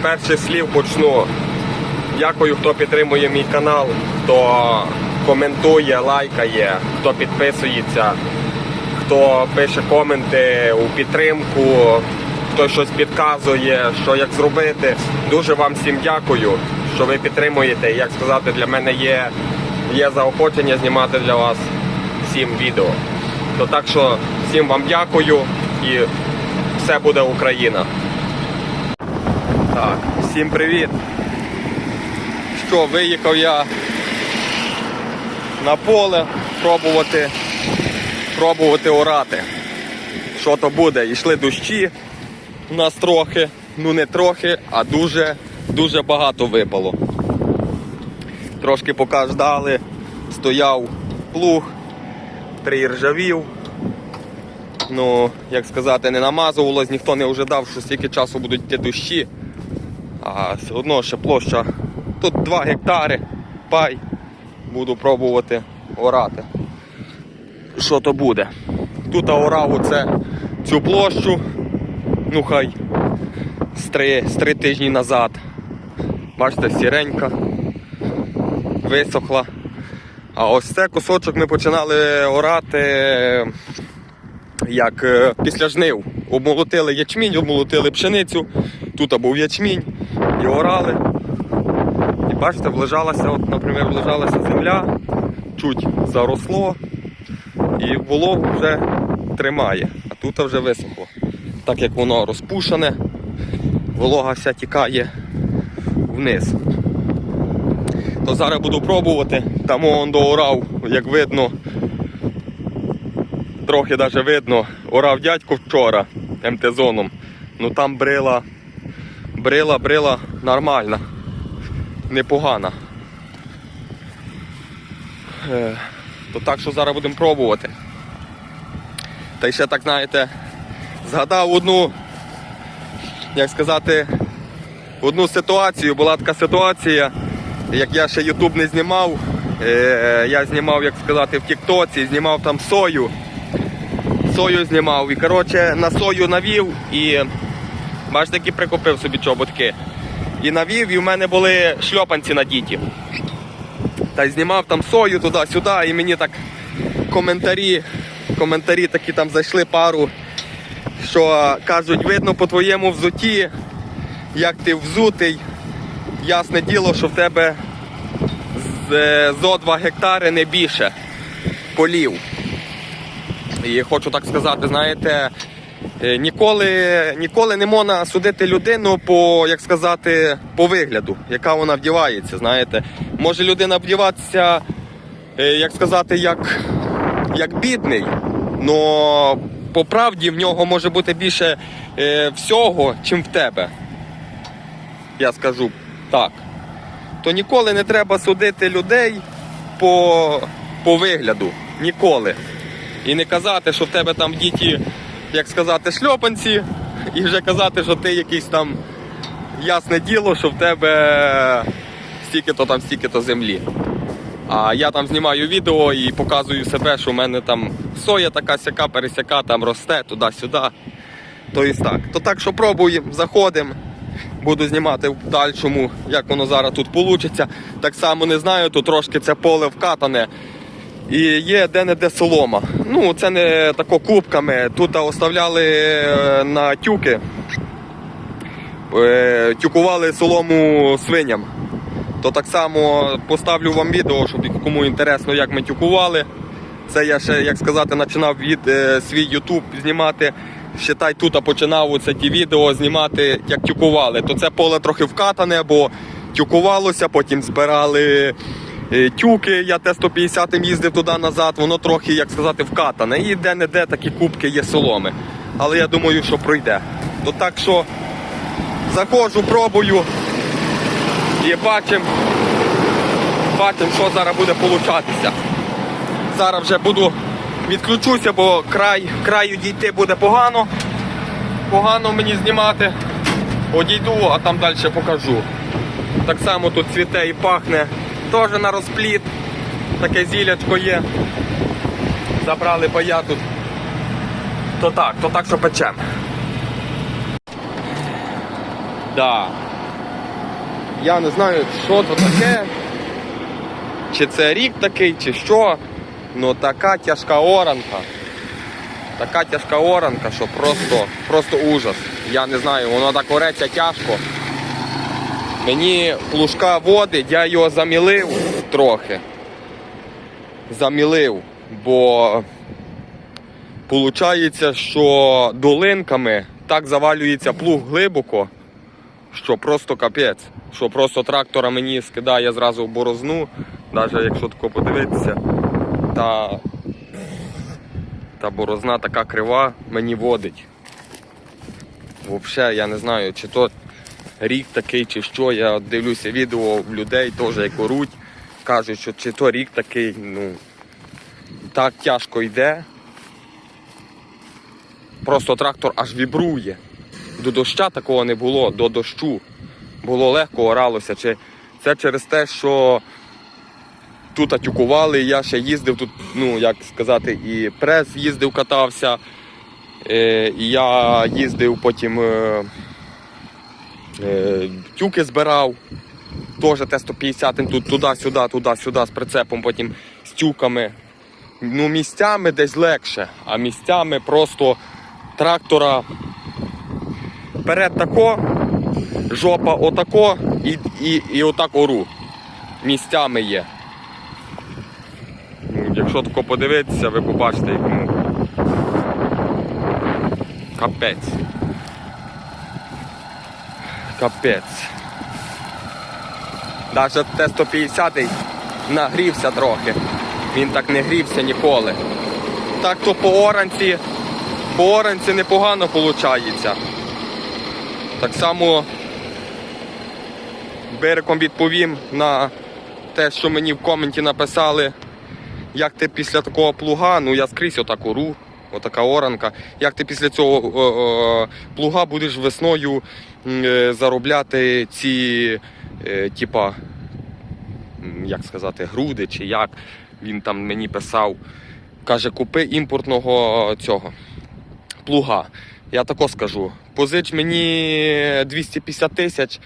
з перших слів почну. Дякую, хто підтримує мій канал, хто коментує, лайкає, хто підписується, хто пише коменти у підтримку, хто щось підказує, що як зробити. Дуже вам всім дякую, що ви підтримуєте. Як сказати, для мене є, є заохочення знімати для вас всім відео. То так що всім вам дякую і все буде Україна. Так, всім привіт. Що, виїхав я на поле пробувати, пробувати орати. Що то буде? Йшли дощі у нас трохи, ну не трохи, а дуже, дуже багато випало. Трошки поки ждали, стояв плуг, приіржавів. Ну, як сказати, не намазувалось, ніхто не ожидав, що стільки часу будуть йти дощі. А все одно ще площа. Тут 2 гектари. Пай. Буду пробувати орати. Що то буде? Тут орав оце цю площу. Ну хай з три, з три тижні назад. Бачите, сіренька. Висохла. А ось це кусочок ми починали орати як е, після жнив. Обмолотили ячмінь, обмолотили пшеницю. Тут був ячмінь і орали. І бачите, влежалася, от, наприклад, влежалася земля, чуть заросло, і вологу вже тримає, а тут вже висохло. Так як воно розпушене, волога вся тікає вниз. То зараз буду пробувати. Там он доорав, як видно, трохи навіть видно, орав дядько вчора МТ-зоном. Ну там брила, брила, брила нормальна, непогана. Е, То так що зараз будемо пробувати. Та ще так, знаєте, згадав одну, як сказати, одну ситуацію. Була така ситуація, як я ще Ютуб не знімав. е, Я знімав, як сказати, в Тіктоці, знімав там сою. Сою знімав. І коротше на сою навів і бачите, які прикупив собі чоботки. І навів, і в мене були шльопанці надіті. Та й знімав там сою туди-сюди, і мені так коментарі, коментарі такі там зайшли пару, що кажуть, видно по твоєму взуті, як ти взутий. Ясне діло, що в тебе з- зо 2 гектари не більше полів. І хочу так сказати, знаєте, е, ніколи, ніколи не можна судити людину по, як сказати, по вигляду, яка вона вдівається. Знаєте, може людина вдіватися, е, як сказати, як, як бідний, але по правді в нього може бути більше е, всього, чим в тебе. Я скажу так. То ніколи не треба судити людей по, по вигляду. Ніколи. І не казати, що в тебе там діти, як сказати, шльопанці, і вже казати, що ти якийсь там ясне діло, що в тебе стільки-то там, стільки-то землі. А я там знімаю відео і показую себе, що в мене там соя така сяка, пересяка, там росте туди-сюди. То і так. То так, що пробуємо, заходимо. Буду знімати в дальшому, як воно зараз тут вийде. Так само не знаю, тут трошки це поле вкатане. І є де-не-де солома. Ну, це не тако кубками. Тут оставляли е, на тюки, Е, тюкували солому свиням. То так само поставлю вам відео, щоб кому інтересно, як ми тюкували. Це я ще, як сказати, починав від е, свій YouTube знімати. Считай, тут починав оце ті відео знімати, як тюкували. То це поле трохи вкатане, бо тюкувалося, потім збирали тюки. Я Т-150 їздив туди назад, воно трохи, як сказати, вкатане. І де-не-де такі кубки є соломи. Але я думаю, що пройде. То так що заходжу, пробую і бачимо, бачимо, що зараз буде получатися. Зараз вже буду відключуся, бо край, краю дійти буде погано. Погано мені знімати. Одійду, а там далі покажу. Так само тут цвіте і пахне. Теж на розпліт. Таке зілячко є. Забрали пая тут. То так, то так, що печем. Да. Я не знаю, що це таке. Чи це рік такий, чи що. Ну така тяжка оранка. Така тяжка оранка, що просто, просто ужас. Я не знаю, воно так ореться тяжко. Мені плужка водить, я його замілив трохи. Замілив, бо Получається, що долинками так завалюється плуг глибоко, що просто капець. Що просто трактора мені скидає зразу в борозну, навіть якщо тако подивитися, та, та борозна така крива мені водить. Взагалі, я не знаю, чи то рік такий, чи що. Я дивлюся відео в людей, теж як оруть, кажуть, що чи то рік такий, ну так тяжко йде. Просто трактор аж вібрує. До доща такого не було, до дощу. Було легко оралося. Чи це через те, що тут атюкували, я ще їздив тут, ну як сказати, і прес їздив, катався. Е, і я їздив потім е, тюки збирав. Теж Т-150 тут туди-сюди, туди-сюди з прицепом, потім з тюками. Ну, місцями десь легше, а місцями просто трактора вперед тако, жопа отако і, і, і отак ору. Місцями є. Ну, якщо тако подивитися, ви побачите, ну, капець. Капець. Навіть Т-150 нагрівся трохи. Він так не грівся ніколи. Так то по оранці по оранці непогано виходить. Так само берегом відповім на те, що мені в коменті написали, як ти після такого плуга, ну я скрізь отак ору, отака оранка, як ти після цього о, о, плуга будеш весною заробляти ці, е, типа, як сказати, груди чи як він там мені писав. Каже, купи імпортного цього плуга. Я тако скажу. Позич мені 250 тисяч.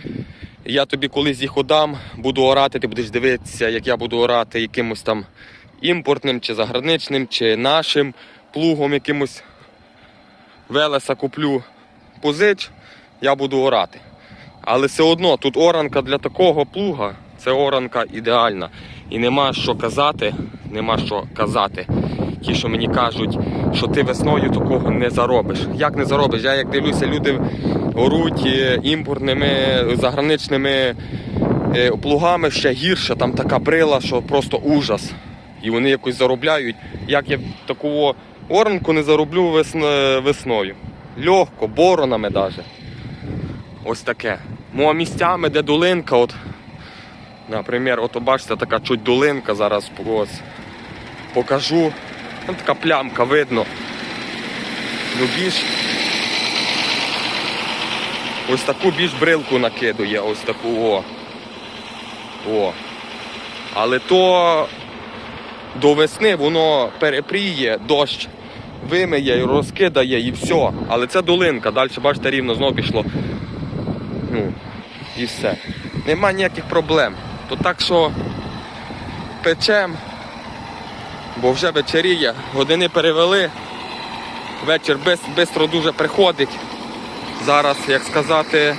Я тобі колись їх отдам, буду орати, ти будеш дивитися, як я буду орати якимось там імпортним, чи заграничним, чи нашим плугом якимось велеса куплю. Позич, я буду орати. Але все одно тут оранка для такого плуга це оранка ідеальна. І нема що казати, нема що казати. Ті, що мені кажуть, що ти весною такого не заробиш. Як не заробиш? Я як дивлюся, люди оруть е, імпортними заграничними е, плугами ще гірше, там така брила, що просто ужас. І вони якось заробляють. Як я таку оранку не зароблю весною. Легко, боронами навіть. Ось таке. Ну а місцями, де долинка, от, наприклад, от бачите, така чуть долинка зараз ось, покажу. Там така плямка видно. Ну більш ось таку більш брилку накидує, ось таку о. О. Але то до весни воно перепріє, дощ вимиє, розкидає і все. Але це долинка, далі бачите, рівно знову пішло. Ну, і все. Нема ніяких проблем. То так що печем, бо вже вечеріє, години перевели. Вечір швидко дуже приходить. Зараз, як сказати,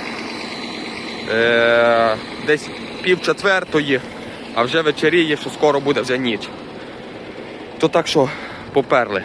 е- десь пів четвертої, а вже вечеріє, що скоро буде вже ніч. То так що поперли.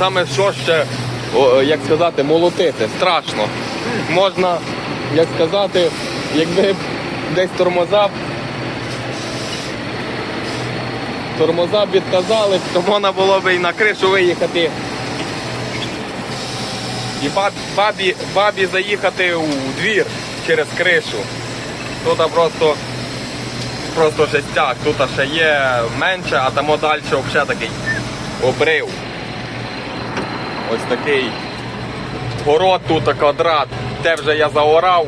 Саме що ще, о, як сказати, молотити, страшно. Можна, як сказати, якби десь тормоза тормоза відказали, то можна було б і на кришу виїхати. І баб- бабі, бабі заїхати у двір через кришу. Тут просто, просто жестяк, тут ще є менше, а там далі взагалі такий обрив. Ось такий город, тут квадрат. Те вже я заорав.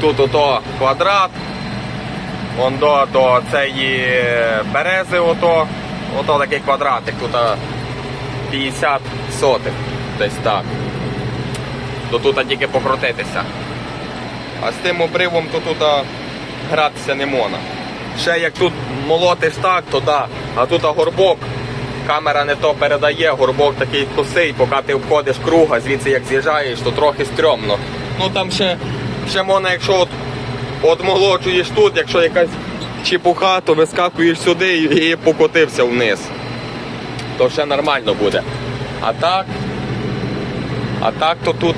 Тут ото квадрат. Вон до, до цієї берези ото, ото такий квадратик, тут 50 сотих, десь так. То тут тільки покрутитися. А з тим обривом то тут гратися не можна. Ще як тут молотиш так, то да. А тут горбок. Камера не то передає, горбок такий косий, поки ти обходиш круга, звідси як з'їжджаєш, то трохи стрьомно. Ну там ще, ще можна, якщо от Отмолочуєш тут, якщо якась чепуха, то вискакуєш сюди і, покотився вниз. То ще нормально буде. А так, а так то тут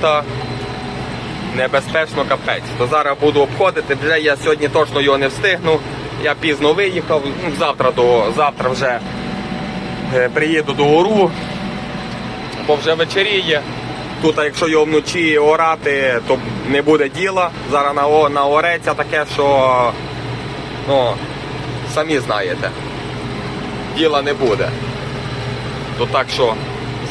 небезпечно капець. То зараз буду обходити, вже я сьогодні точно його не встигну. Я пізно виїхав, ну, завтра, до, завтра вже приїду до гору, бо вже вечеріє. Тут, а якщо його вночі орати, то не буде діла. Зараз на, ореться таке, що ну, самі знаєте, діла не буде. То так що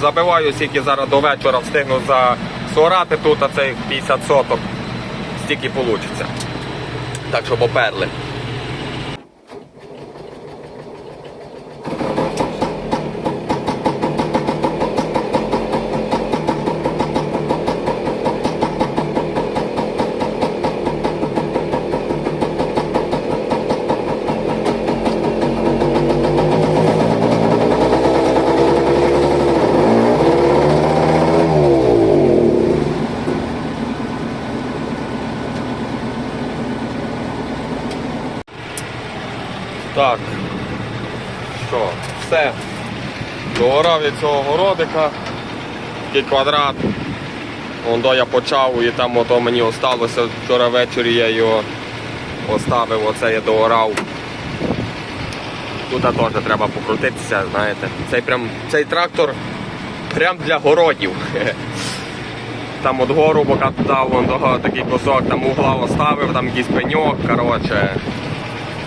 забиваю, скільки зараз до вечора встигну засорати тут, а цей 50 соток, стільки вийде. Так що поперли. Так. Що, все. Догорав я цього городика. Такий квадрат. Вон до я почав і там ото мені осталося вчора ввечері я його оставив, оце я догорав. Тут теж треба покрутитися, знаєте. Цей, прям, цей трактор прям для городів. Там от гору вон того такий кусок, там угла оставив, там якийсь пеньок, коротше.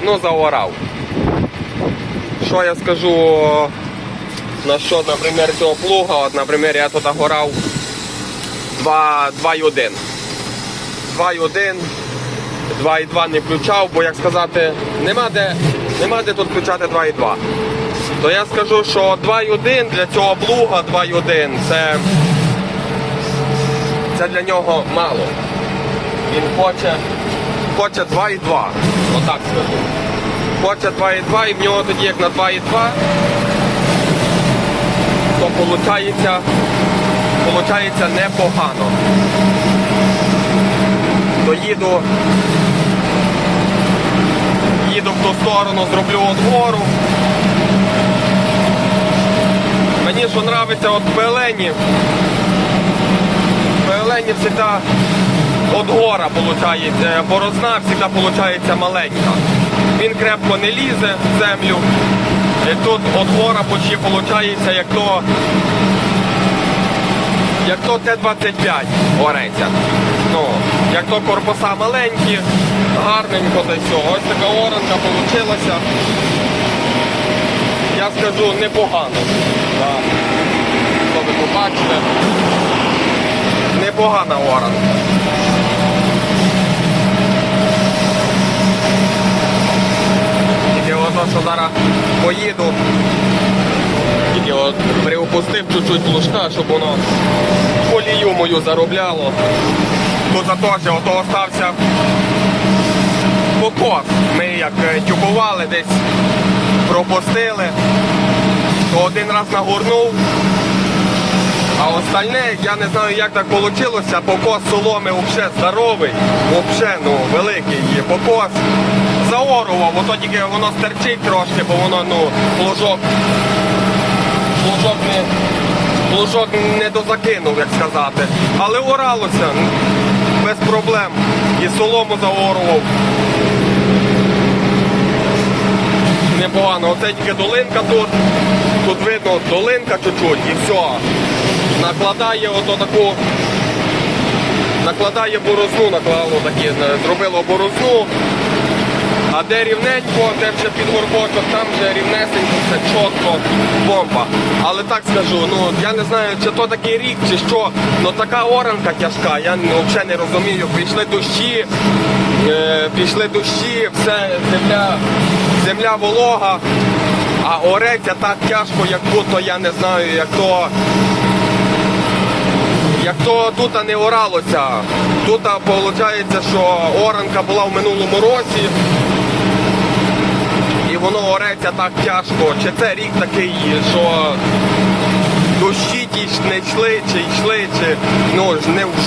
Ну, заорав. Що я скажу на що, наприклад, цього плуга, от, наприклад, я тут горав 2,1. 2,1, 2,2 не включав, бо як сказати, нема де, нема де тут включати 2,2. То я скажу, що 2,1 для цього плуга 2,1 це, це для нього мало. Він хоче, хоче 2,2. Отак скажу. Хоче 2,2 і в нього тоді як на 2,2, то виходить, виходить непогано. То їду, в ту сторону, зроблю отгору. Мені що подобається от Пелені. Пелені завжди от виходить, борозна завжди виходить маленька. Він крепко не лізе в землю. І тут от гора почти виходить, як то, як то Т-25 ореться. Ну, як то корпуса маленькі, гарненько й все. Ось така оранка вийшла. Я скажу непогано. Так. Що ви побачите? Непогана оранка. Тільки що зараз поїду, тільки от приопустив чуть-чуть плужка, щоб воно колію мою заробляло. Тут за те, що ото остався покос. Ми як е, тюбували десь, пропустили, то один раз нагорнув, а остальне, я не знаю, як так вийшло, покос соломи взагалі здоровий, взагалі ну, великий є покос. Заорував, ото тільки воно стерчить трошки, бо воно ну, плужок плужок не, плужок не дозакинув, як сказати. Але оралося ну, без проблем. І солому заорував. Непогано. Оце тільки долинка тут. Тут видно долинка чуть-чуть і все. Накладає ото таку. Накладає борозну, наклало такі, е, зробило борозну. А де рівненько, де вже під горбочок, там вже рівнесенько, все чітко, бомба. Але так скажу, ну я не знаю, чи то такий рік, чи що, ну така оранка тяжка, я ну, взагалі не розумію. Пішли дощі, е, пішли дощі, все, земля, земля волога, а ореться так тяжко, як будто я не знаю, як то. Як то тут не оралося, тут виходить, що оранка була в минулому році, і воно ореться так тяжко. Чи це рік такий, що дощі ті ж не йшли, чи йшли, чи ну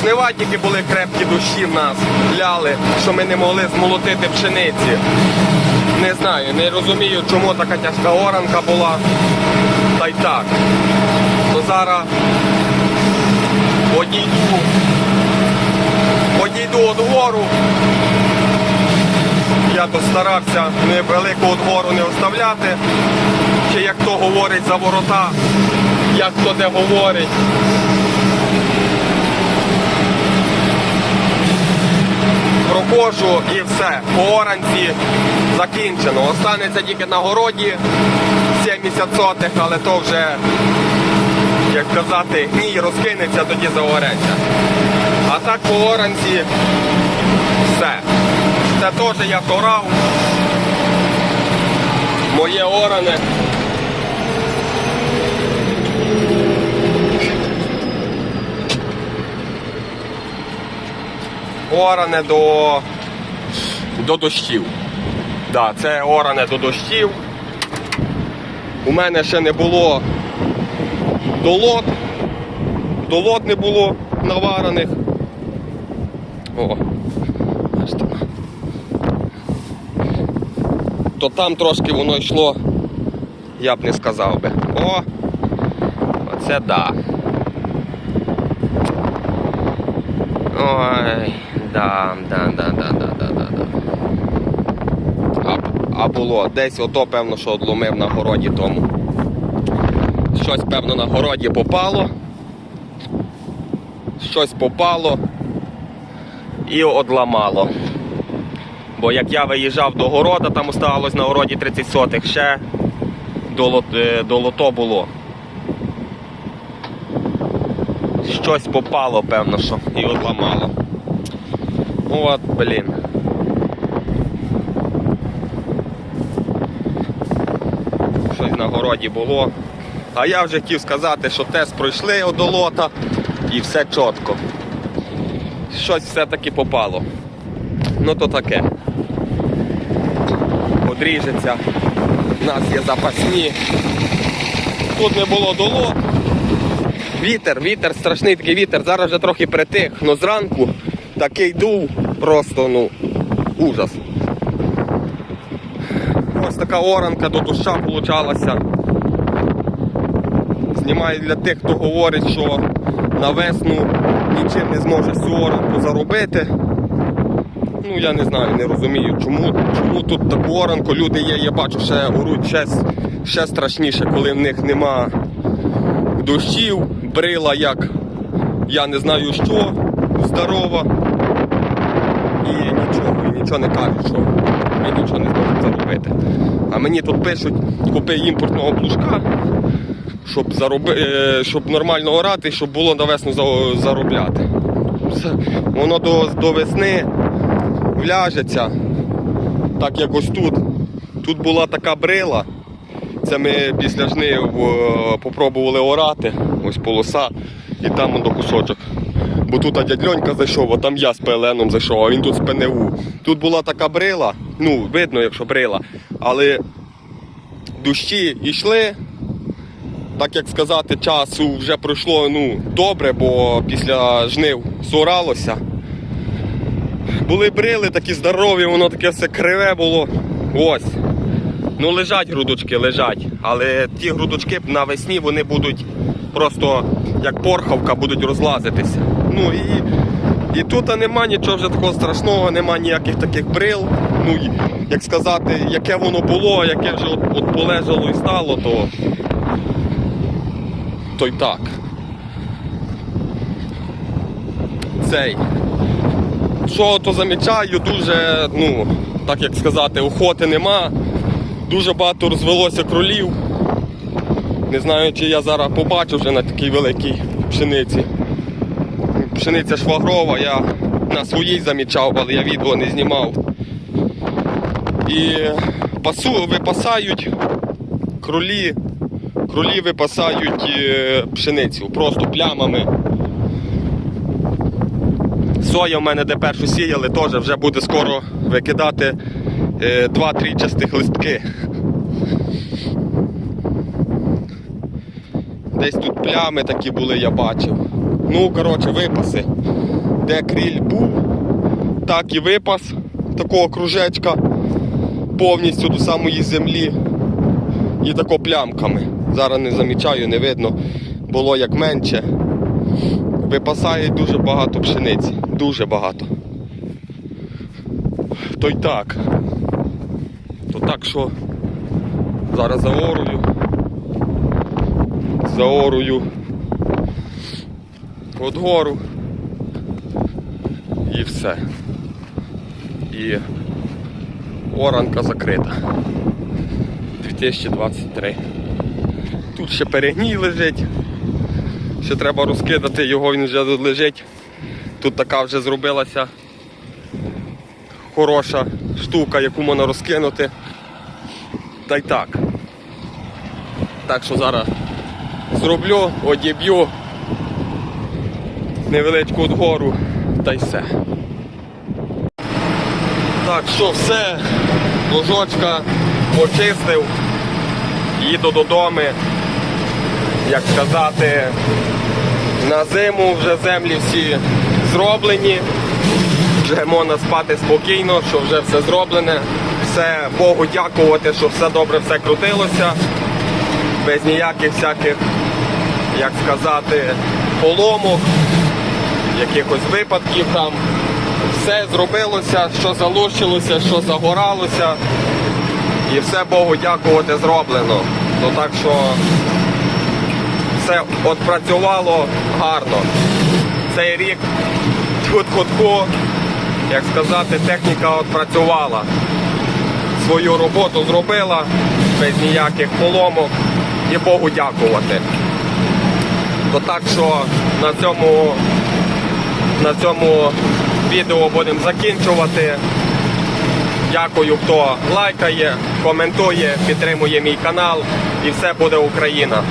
жнива тільки були крепкі дощі в нас, ляли, що ми не могли змолотити пшениці. Не знаю, не розумію, чому така тяжка оранка була. Та й так. То зараз одійду, одійду від гору. Я то старався невелику від гору не оставляти. Чи як то говорить за ворота, як то де говорить. Проходжу і все. По оранці закінчено. Останеться тільки на городі 70 сотих, але то вже як казати, гній розкинеться, тоді загореться. А так по оранці все. Це теж я торав. Моє оране. Оране до, до дощів. Да, це оране до дощів. У мене ще не було долот. Долот не було наварених. О. То там трошки воно йшло, я б не сказав би. О! Оце да. Ой, да, да, да, да, да, да, да, да. А, а було десь ото, певно, що одломив на городі тому щось, певно, на городі попало. Щось попало і одламало. Бо як я виїжджав до города, там оставалось на городі 30 сотих, ще е, долото було. Щось попало, певно, що і одламало. От, блін. Щось на городі було. А я вже хотів сказати, що тест пройшли одолота і все чітко. Щось все-таки попало. Ну то таке. Одріжеться. У нас є запасні. Тут не було долот. Вітер, вітер, страшний такий вітер. Зараз вже трохи притих, але зранку такий дув просто, ну, ужас. Ось така оранка до доща получалася. Знімаю для тих, хто говорить, що на весну нічим не зможе оранку заробити. Ну я не знаю, не розумію, чому, чому тут таку оранку люди є, я бачу, ще оруть ще, ще страшніше, коли в них нема дощів, брила як я не знаю що, здорова. І нічого, і нічого не кажуть, що ми нічого не зможемо заробити. А мені тут пишуть, купи імпортного плужка щоб, зароби, е, щоб нормально орати, щоб було на весну заробляти. Воно до, до весни вляжеться, так як ось тут. Тут була така брила. Це ми після жнив е, попробували орати, ось полоса, і там до кусочок. Бо тут а дядь Льонька зайшов, а там я з ПЛНом зайшов, а він тут з ПНУ. Тут була така брила, ну, видно, якщо брила, але дощі йшли, так як сказати, часу вже пройшло ну, добре, бо після жнив зоралося. Були брили такі здорові, воно таке все криве було. Ось. Ну, лежать грудочки, лежать. Але ті грудочки навесні вони будуть просто як порхавка, будуть розлазитися. Ну і, і тут нема нічого вже такого страшного, нема ніяких таких брил. Ну, як сказати, яке воно було, яке вже от, от полежало і стало, то, то й так. Цей. Що то замічаю, дуже, ну, так як сказати, охоти нема. Дуже багато розвелося кролів. Не знаю, чи я зараз побачу вже на такій великій пшениці. Пшениця швагрова, я на своїй замічав, але я відео не знімав. І пасу, випасають кролі, кролі випасають е, пшеницю просто плямами. Соя в мене де першу сіяли, теж вже буде скоро викидати е, два-три частих листки. Десь тут плями такі були, я бачив. Ну, коротше, випаси. Де кріль був, так і випас такого кружечка повністю до самої землі. І тако плямками. Зараз не замічаю, не видно. Було як менше. Випасає дуже багато пшениці. Дуже багато. То й так. То так що зараз заорую. Заорую. От гору. І все. І оранка закрита. 2023. Тут ще перегній лежить. Ще треба розкидати його, він вже тут лежить. Тут така вже зробилася хороша штука, яку можна розкинути. Та й так. Так що зараз зроблю, одіб'ю невеличку гору та й все. Так, що все, ложочка почистив, їду додому, як сказати, на зиму вже землі всі зроблені. Вже можна спати спокійно, що вже все зроблене. Все Богу дякувати, що все добре все крутилося. Без ніяких всяких, як сказати, поломок, якихось випадків там. Все зробилося, що залучилося, що загоралося. І все Богу дякувати зроблено. Ну так що все от працювало гарно. Цей рік тут хутку, як сказати, техніка от працювала. Свою роботу зробила без ніяких поломок і Богу дякувати. То так що на цьому, на цьому відео будемо закінчувати. Дякую, хто лайкає, коментує, підтримує мій канал і все буде Україна.